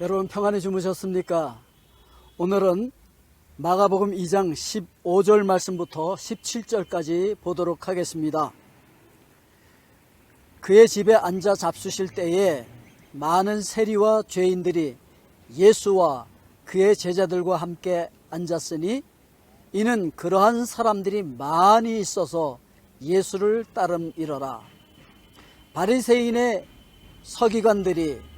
여러분 평안히 주무셨습니까? 오늘은 마가복음 2장 15절 말씀부터 17절까지 보도록 하겠습니다. 그의 집에 앉아 잡수실 때에 많은 세리와 죄인들이 예수와 그의 제자들과 함께 앉았으니 이는 그러한 사람들이 많이 있어서 예수를 따름이러라. 바리새인의 서기관들이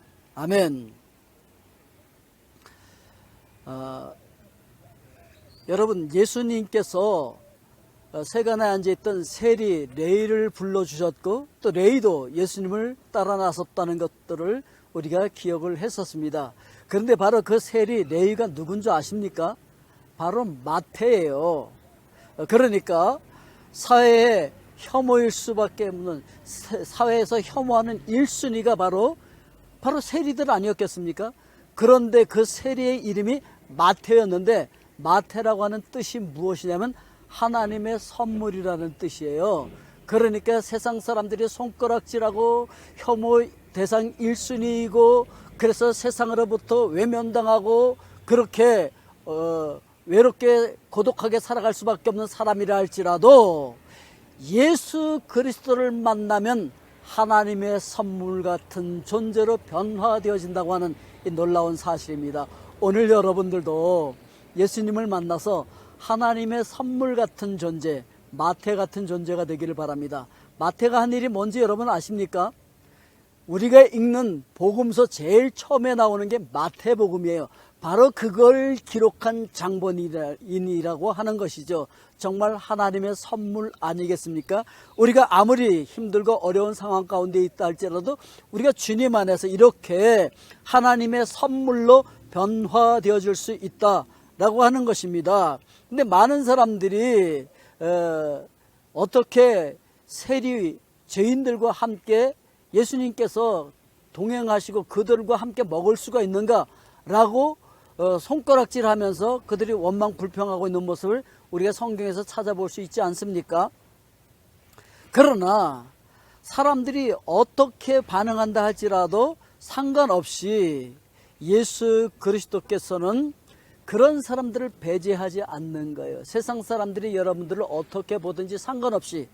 아멘. 어, 여러분 예수님께서 어, 세간에 앉아있던 세리 레이를 불러주셨고 또 레이도 예수님을 따라 나섰다는 것들을 우리가 기억을 했었습니다. 그런데 바로 그 세리 레이가 누군 줄 아십니까? 바로 마태예요. 어, 그러니까 사회에 혐오일 수밖에 없는 사- 사회에서 혐오하는 1순위가 바로 바로 세리들 아니었겠습니까? 그런데 그 세리의 이름이 마태였는데 마태라고 하는 뜻이 무엇이냐면 하나님의 선물이라는 뜻이에요. 그러니까 세상 사람들이 손가락질하고 혐오 대상 1순위이고 그래서 세상으로부터 외면당하고 그렇게 어, 외롭게 고독하게 살아갈 수밖에 없는 사람이라 할지라도 예수 그리스도를 만나면 하나님의 선물 같은 존재로 변화되어진다고 하는 이 놀라운 사실입니다. 오늘 여러분들도 예수님을 만나서 하나님의 선물 같은 존재, 마태 같은 존재가 되기를 바랍니다. 마태가 한 일이 뭔지 여러분 아십니까? 우리가 읽는 복음서 제일 처음에 나오는 게 마태복음이에요. 바로 그걸 기록한 장본인이라고 하는 것이죠. 정말 하나님의 선물 아니겠습니까? 우리가 아무리 힘들고 어려운 상황 가운데 있다 할지라도 우리가 주님 안에서 이렇게 하나님의 선물로 변화되어 줄 수 있다라고 하는 것입니다. 근데 많은 사람들이 어, 어떻게 세리 죄인들과 함께 예수님께서 동행하시고 그들과 함께 먹을 수가 있는가라고 어, 손가락질 하면서 그들이 원망 불평하고 있는 모습을 우리가 성경에서 찾아볼 수 있지 않습니까? 그러나 사람들이 어떻게 반응한다 할지라도 상관없이 예수 그리스도께서는 그런 사람들을 배제하지 않는 거예요. 세상 사람들이 여러분들을 어떻게 보든지 상관없이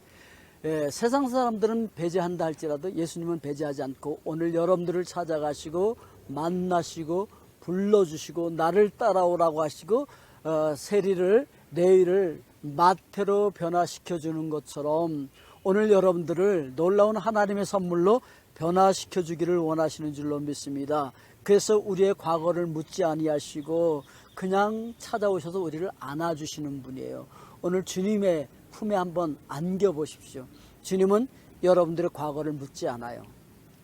예, 세상 사람들은 배제한다 할지라도 예수님은 배제하지 않고 오늘 여러분들을 찾아가시고 만나시고 불러주시고 나를 따라오라고 하시고 어, 세리를 내일을 마태로 변화시켜 주는 것처럼 오늘 여러분들을 놀라운 하나님의 선물로 변화시켜 주기를 원하시는 줄로 믿습니다. 그래서 우리의 과거를 묻지 아니하시고 그냥 찾아오셔서 우리를 안아주시는 분이에요. 오늘 주님의 품에 한번 안겨 보십시오. 주님은 여러분들의 과거를 묻지 않아요.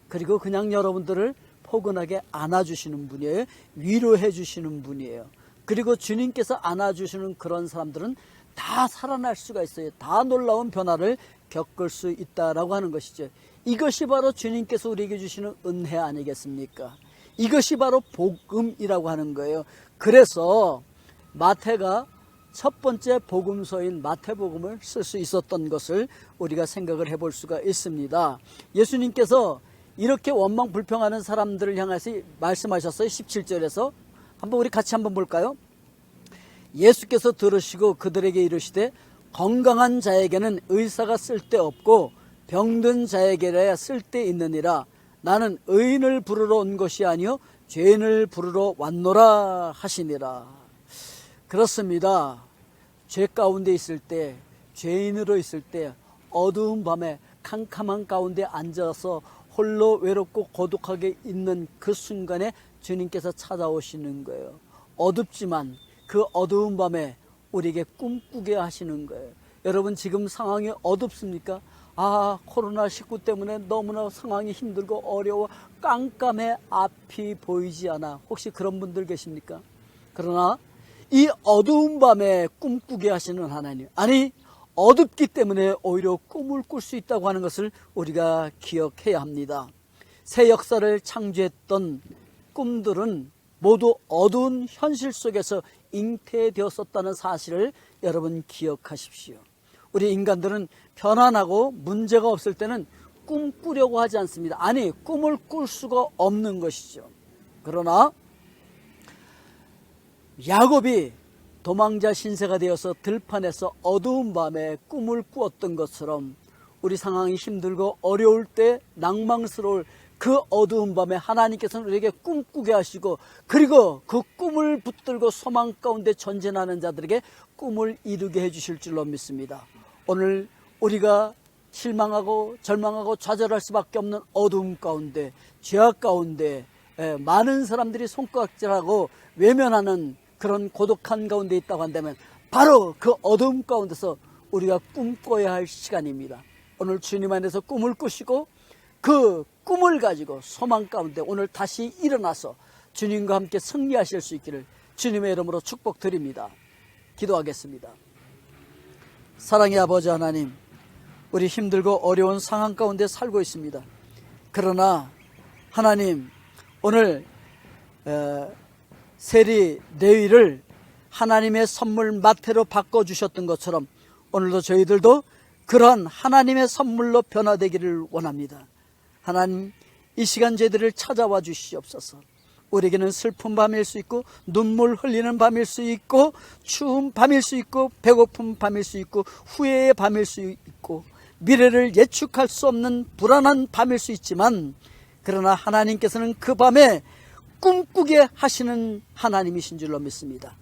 그리고 그냥 여러분들을 포근하게 안아주시는 분이에요. 위로해 주시는 분이에요. 그리고 주님께서 안아주시는 그런 사람들은 다 살아날 수가 있어요. 다 놀라운 변화를 겪을 수 있다라고 하는 것이죠. 이것이 바로 주님께서 우리에게 주시는 은혜 아니겠습니까? 이것이 바로 복음이라고 하는 거예요. 그래서 마태가 첫 번째 복음서인 마태복음을 쓸 수 있었던 것을 우리가 생각을 해볼 수가 있습니다. 예수님께서 이렇게 원망 불평하는 사람들을 향해서 말씀하셨어요. 17절에서 한번 우리 같이 한번 볼까요? 예수께서 들으시고 그들에게 이르시되 건강한 자에게는 의사가 쓸데없고 병든 자에게라야 쓸데있느니라 나는 의인을 부르러 온 것이 아니요 죄인을 부르러 왔노라 하시니라 그렇습니다 죄 가운데 있을 때 죄인으로 있을 때 어두운 밤에 캄캄한 가운데 앉아서 홀로 외롭고 고독하게 있는 그 순간에 주님께서 찾아오시는 거예요 어둡지만 그 어두운 밤에 우리에게 꿈꾸게 하시는 거예요. 여러분 지금 상황이 어둡습니까? 아, 코로나19 때문에 너무나 상황이 힘들고 어려워 깜깜해 앞이 보이지 않아. 혹시 그런 분들 계십니까? 그러나 이 어두운 밤에 꿈꾸게 하시는 하나님. 아니, 어둡기 때문에 오히려 꿈을 꿀 수 있다고 하는 것을 우리가 기억해야 합니다. 새 역사를 창조했던 꿈들은 모두 어두운 현실 속에서 잉태되었었다는 사실을 여러분 기억하십시오. 우리 인간들은 편안하고 문제가 없을 때는 꿈 꾸려고 하지 않습니다. 아니, 꿈을 꿀 수가 없는 것이죠. 그러나 야곱이 도망자 신세가 되어서 들판에서 어두운 밤에 꿈을 꾸었던 것처럼 우리 상황이 힘들고 어려울 때 낭망스러울 그 어두운 밤에 하나님께서는 우리에게 꿈꾸게 하시고 그리고 그 꿈을 붙들고 소망 가운데 전진하는 자들에게 꿈을 이루게 해주실 줄로 믿습니다. 오늘 우리가 실망하고 절망하고 좌절할 수밖에 없는 어두움 가운데 죄악 가운데 에, 많은 사람들이 손가락질하고 외면하는 그런 고독한 가운데 있다고 한다면 바로 그 어두움 가운데서 우리가 꿈꿔야 할 시간입니다. 오늘 주님 안에서 꿈을 꾸시고 그 꿈을 가지고 소망 가운데 오늘 다시 일어나서 주님과 함께 승리하실 수 있기를 주님의 이름으로 축복드립니다. 기도하겠습니다. 사랑의 아버지 하나님, 우리 힘들고 어려운 상황 가운데 살고 있습니다. 그러나 하나님, 오늘 에, 세리 레위를 하나님의 선물 마태로 바꿔 주셨던 것처럼 오늘도 저희들도 그러한 하나님의 선물로 변화되기를 원합니다. 하나님, 이 시간 저희들을 찾아와 주시옵소서. 우리에게는 슬픈 밤일 수 있고 눈물 흘리는 밤일 수 있고 추운 밤일 수 있고 배고픈 밤일 수 있고 후회의 밤일 수 있고 미래를 예측할 수 없는 불안한 밤일 수 있지만 그러나 하나님께서는 그 밤에 꿈꾸게 하시는 하나님이신 줄로 믿습니다.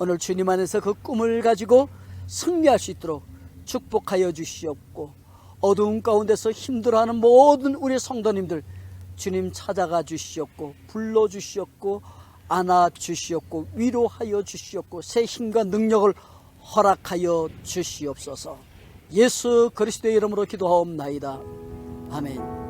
오늘 주님 안에서 그 꿈을 가지고 승리할 수 있도록 축복하여 주시옵고 어두운 가운데서 힘들어하는 모든 우리 성도님들 주님 찾아가 주시옵고 불러 주시옵고 안아 주시옵고 위로하여 주시옵고 새 힘과 능력을 허락하여 주시옵소서. 예수 그리스도의 이름으로 기도하옵나이다. 아멘.